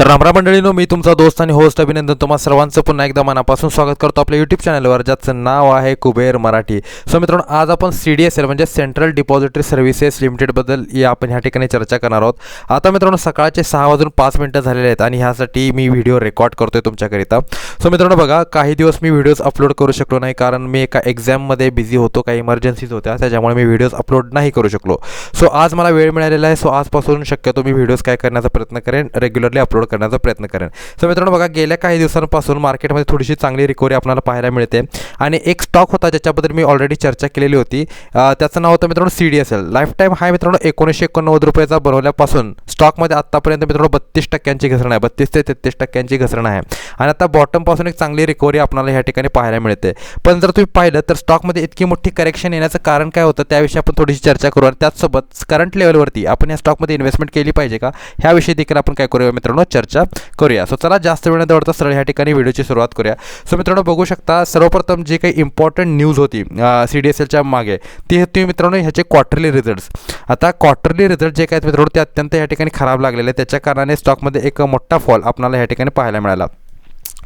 तर रामराम मंडळीनो मी तुमचा दोस्त आणि होस्ट अभिनंदन तुम्हा सर्वांचं पुन्हा एकदा मनापासून स्वागत करतो आपल्या यूट्यूब चॅनलवर ज्याचं नाव आहे कुबेर मराठी. सो मित्रांनो आज आपण सी डी एस एल म्हणजे सेंट्रल डिपॉझिटरी सर्व्हिसेस लिमिटेडबद्दल या आपण ह्या ठिकाणी चर्चा करणार आहोत. आता मित्रांनो सकाळचे सहा वाजून पाच मिनटं झालेले आहेत आणि ह्यासाठी मी व्हिडिओ रेकॉर्ड करतो आहे तुमच्याकरिता. सो मित्रांनो बघा काही दिवस मी व्हिडिओज अपलोड करू शकलो नाही कारण मी एका एक्झाममध्ये बिझी होतो काही इमर्जन्सीज होत्या त्याच्यामुळे मी व्हिडिओज अपलोड नाही करू शकलो. सो आज मला वेळ मिळालेला आहे सो आजपासून शक्यतो मी व्हिडिओज काय करण्याचा प्रयत्न करेन रेग्युलरली अपलोड करण्याचा प्रयत्न करेन. सो मित्रांनो बघा गेल्या काही दिवसांपासून मार्केटमध्ये थोडीशी चांगली रिकवरी आपल्याला पाहायला मिळते. आणि एक स्टॉक होता ज्याच्याबद्दल मी ऑलरेडी चर्चा केलेली होती. त्याचं नाव होतं मित्रांनो C D S L lifetime हा मित्रांनो एकोणीसशे एकोणनव्वद रुपयाचा बनवल्यापासून स्टॉकमध्ये आत्तापर्यंत मित्रांनो बत्तीस टक्क्यांची घसरण आहे. बत्तीस ते तेहतीस टक्क्यांची घसरण आहे. आणि आता बॉटमपासून एक चांगली रिकव्हरी आपल्याला ह्या ठिकाणी पाहायला मिळते. पण जर तुम्ही पाहिलं तर स्टॉकमध्ये इतकी मोठी करेक्शन येण्याचं कारण काय होतं? त्याविषयी आपण थोडीशी चर्चा करू. आणि त्याचसोबत करंट लेवलवरती आपण या स्टॉकमध्ये इन्व्हेस्टमेंट केली पाहिजे का? ह्याविषयी देखील आपण काय करूया मित्रांनो? चर्चा करूया. सो चला जास्त वेळ न दौडता सरळ ह्या ठिकाणी व्हिडिओची सुरुवात करूया. सो मित्रांनो बघू शकता सर्वप्रथम जे काही इम्पॉर्टंट न्यूज होती सी डी एस एलच्या मागे ती तुम्ही मित्रांनो ह्याचे क्वार्टरली रिझल्ट्स आता क्वार्टरली रिझल्ट जे काय आहेत मित्रांनो ते अत्यंत या ठिकाणी खराब लागलेले त्याच्या कारणाने स्टॉकमध्ये एक मोठा फॉल आपल्याला ह्या ठिकाणी पाहायला मिळाला.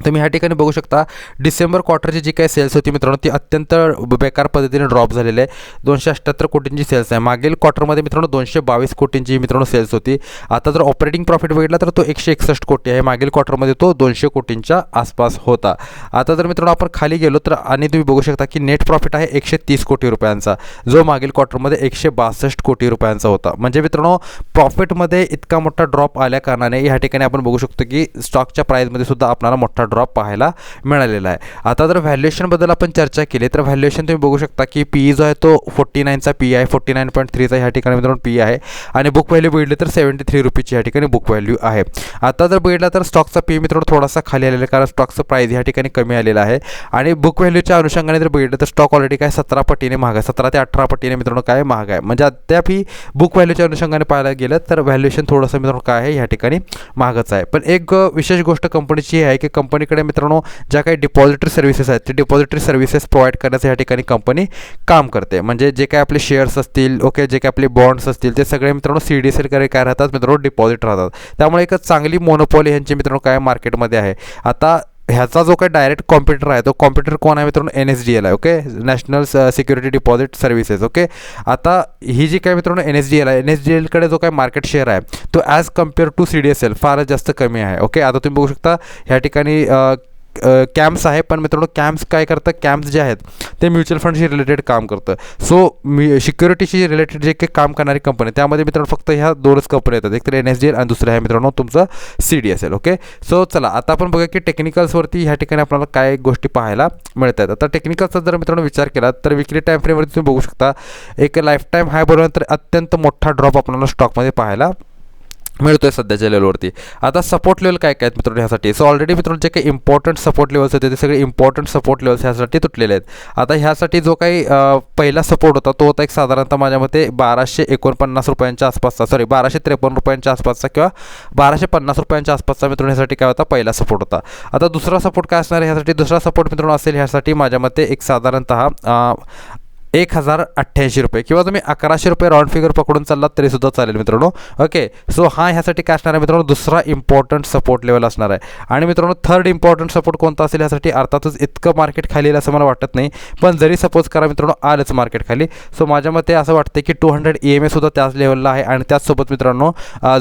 तुम्ही ह्या ठिकाणी बघू शकता डिसेंबर क्वार्टरची जी काही सेल्स होती मित्रांनो ती अत्यंत बेकार पद्धतीने ड्रॉप झालेली आहे. दोनशे अठ्ठ्याहत्तर कोटींची सेल्स आहे. मागील क्वार्टरमध्ये मित्रांनो दोनशे बावीस कोटींची मित्रांनो सेल्स होती. आता जर ऑपरेटिंग प्रॉफिट बघितला तर तो एकशे एकसष्ट कोटी आहे. मागील क्वार्टरमध्ये तो दोनशे कोटींच्या आसपास होता. आता जर मित्रांनो आपण खाली गेलो तर आणि तुम्ही बघू शकता की नेट प्रॉफिट आहे एकशे तीस कोटी रुपयांचा जो मागील क्वार्टरमध्ये एकशे बासष्ट कोटी रुपयांचा होता. म्हणजे मित्रांनो प्रॉफिटमध्ये इतका मोठा ड्रॉप आल्या कारणाने ह्या ठिकाणी आपण बघू शकतो की स्टॉकच्या प्राईजमध्ये सुद्धा आपल्याला मोठा ड्रॉप पाहायला मिळालेला आहे. आता जर व्हॅल्युएशनबद्दल आपण चर्चा केली तर व्हॅल्युएशन तुम्ही बघू शकता की पी जो आहे तो फोर्टी नाईनचा पी आहे फोर्टी नाईन पॉईंट थ्रीचा ह्या ठिकाणी मित्रांनो पी आहे. आणि बुक व्हॅल्यू बघितली तर सेवन्टी थ्री रुपीची ह्या ठिकाणी बुक व्हॅल्यू आहे. आता जर बघितला तर स्टॉकचा पी मित्रांनो थोडासा खाली आलेला आहे कारण स्टॉकचं प्राईस ह्या ठिकाणी कमी आलेला आहे. आणि बुक व्हॅल्यूच्या अनुषंगाने जर बघितलं तर स्टॉक ऑलरेडी काय सतरा पटीने महाग आहे. सतरा ते अठरा पटीने मित्रांनो काय महाग आहे. म्हणजे अद्यापही बुक व्हॅल्यूच्या अनुषंगाने पाहायला गेलं तर व्हॅल्युएशन थोडंसं मित्रांनो काय आहे ह्या ठिकाणी महागच आहे. पण एक विशेष गोष्ट कंपनीची आहे की कंपनीकडे मित्रांनो ज्या काही डिपॉझिटरी सर्व्हिसेस आहेत ते डिपॉझिटरी सर्व्हिसेस प्रोव्हाइड करण्याचं या ठिकाणी कंपनी काम करते. म्हणजे जे काही आपले शेअर्स असतील ओके जे काही आपले बॉन्ड्स असतील ते सगळे मित्रांनो सी डी सी एलकडे काय राहतात? मित्रांनो डिपॉझिट राहतात. त्यामुळे एक चांगली मोनोपॉली ह्यांची मित्रांनो काय मार्केटमध्ये आहे. आता ह्याचा जो काही डायरेक्ट कॉम्प्युटर आहे तो कॉम्प्युटर कोण आहे मित्रांनो? एन एस डी एल आहे okay national security deposit services okay आता ही जी काय मित्रांनो एन एस डी एल आहे एन एस डी एलकडे जो काय मार्केट शेअर आहे तो as compare to C D S L फारच जास्त कमी आहे ओके आता तुम्ही बघू शकता ह्या ठिकाणी uh, कॅम्प्स आहे पण मित्रांनो कॅम्प्स काय करतं कॅम्प्स जे आहेत ते म्युच्युअल फंडशी रिलेटेड काम करतं. सो मी सिक्युरिटीशी रिलेटेड जे काही काम करणारी कंपनी त्यामध्ये मित्रांनो फक्त ह्या दोनच कंपनी येतात. एक तर एन एस डी एल आणि दुसरं आहे मित्रांनो तुमचं C D S okay so चला आता आपण बघा की टेक्निकल्सवरती ह्या ठिकाणी आपल्याला काय गोष्टी पाहायला मिळतात आता टेक्निकलचा जर मित्रांनो विचार केला तर विकली टाईम फ्रेमवरती तुम्ही बघू शकता एक लाईफ टाईम हाय बरोबर तर अत्यंत मोठा ड्रॉप आपल्याला स्टॉकमध्ये पाहायला मिळतोय सध्याच्या लेवलवरती आता सपोर्ट लेवल काय काय मित्रांनो ह्यासाठी? सो ऑलरेडी मित्रांनो जे काही इम्पॉर्टंट सपोर्ट लेवल्स होते ते सगळे इम्पॉर्टंट सपोर्ट लेवल्स ह्यासाठी तुटलेले आहेत. आता ह्यासाठी जो काही पहिला सपोर्ट होता तो होता एक साधारणतः माझ्या मते बाराशे एकोणपन्नास रुपयांच्या आसपासचा सॉरी बाराशे त्रेपन्न रुपयांच्या आसपासचा किंवा बाराशे पन्नास रुपयांच्या आसपासचा मित्रांनो ह्यासाठी काय होता? पहिला सपोर्ट होता. आता दुसरा सपोर्ट काय असणार आहे ह्यासाठी? दुसरा सपोर्ट मित्रांनो असेल ह्यासाठी माझ्या मते एक साधारणतः एक हजार अठ्ठ्याऐंशी रुपये. किंवा तुम्ही अकराशे रुपये राऊंड फिगर पकडून चाललात तरी सुद्धा चालेल मित्रांनो. ओके सो हा ह्यासाठी काय असणार आहे मित्रांनो? दुसरा इम्पॉर्टंट सपोर्ट लेवल असणार आहे. आणि मित्रांनो थर्ड इम्पॉर्टंट सपोर्ट कोणता असेल यासाठी अर्थातच इतकं मार्केट खाली येईल असं मला वाटत नाही. पण जरी सपोज करा मित्रांनो आलंच मार्केट खाली. सो माझ्या मते असं वाटतं की टू हंड्रेड ई एम सुद्धा त्याच लेवलला आहे आणि त्याचसोबत मित्रांनो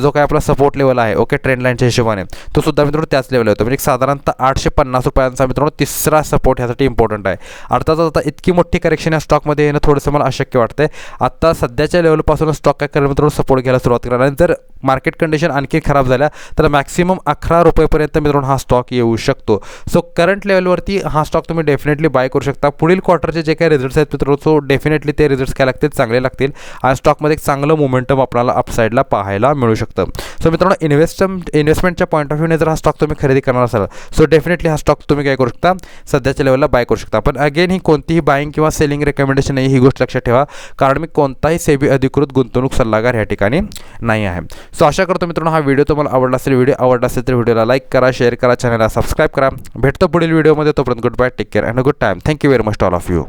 जो काय आपला सपोर्ट लेवल आहे ओके ट्रेंड लाईनच्या हिशोबाने तो सुद्धा मित्रांनो त्याच लेवल होतो. म्हणजे साधारणतः आठशे पन्नास रुपयांचा मित्रांनो तिसरा सपोर्ट ह्यासाठी इम्पॉर्टंट आहे. अर्थातच आता इतकी मोठी करेक्शन या स्टॉकमध्ये येणं थोडंसं मला अशक्य वाटतंय. आता सध्याच्या लेवलपासून स्टॉक काय करेल थोडं सपोर्ट घ्यायला सुरुवात करणार. आणि जर मार्केट कंडिशन आणखी खराब झाल्या तर मॅक्सिमम अकरा रुपयेपर्यंत मित्रांनो हा स्टॉक येऊ शकतो. सो करंट लेवलवरती हा स्टॉक तुम्ही डेफिनेटली बाय करू शकता. पुढील क्वार्टरचे जे काही रिझल्ट्स आहेत मित्रांनो सो डेफिनेटली ते रिझल्ट्स काय लागतील? चांगले लागतील. आणि स्टॉकमध्ये एक चांगलं मोमेंटम आपल्याला अपसाईडला पाहायला मिळू शकतं. सो मित्रांनो इन्व्हेस्टम इन्व्हेस्टमेंटच्या पॉईंट ऑफ व्ह्यूने जर हा स्टॉक तुम्ही खरेदी करणार असाल सो डेफिनेटली हा स्टॉक तुम्ही काय करू शकता? सध्याच्या लेवलला बाय करू शकता. पण अगेन ही कोणतीही बाईंग किंवा सेलिंग रेकमेंडेशन नाही ही गोष्ट लक्षात ठेवा. कारण मी कोणताही सेबी अधिकृत गुंतवणूक सल्लागार या ठिकाणी नाही आहे. सो आशा करतो मित्रांनो हा व्हिडिओ तुम्हाला आवडला असेल व्हिडिओ आवडला असेल तर व्हिडिओला लाईक करा शेअर करा चॅनलला सबस्क्राईब करा. भेटतो पुढील व्हिडिओमध्ये तोपर्यंत goodbye take care and good time thank you very much all of you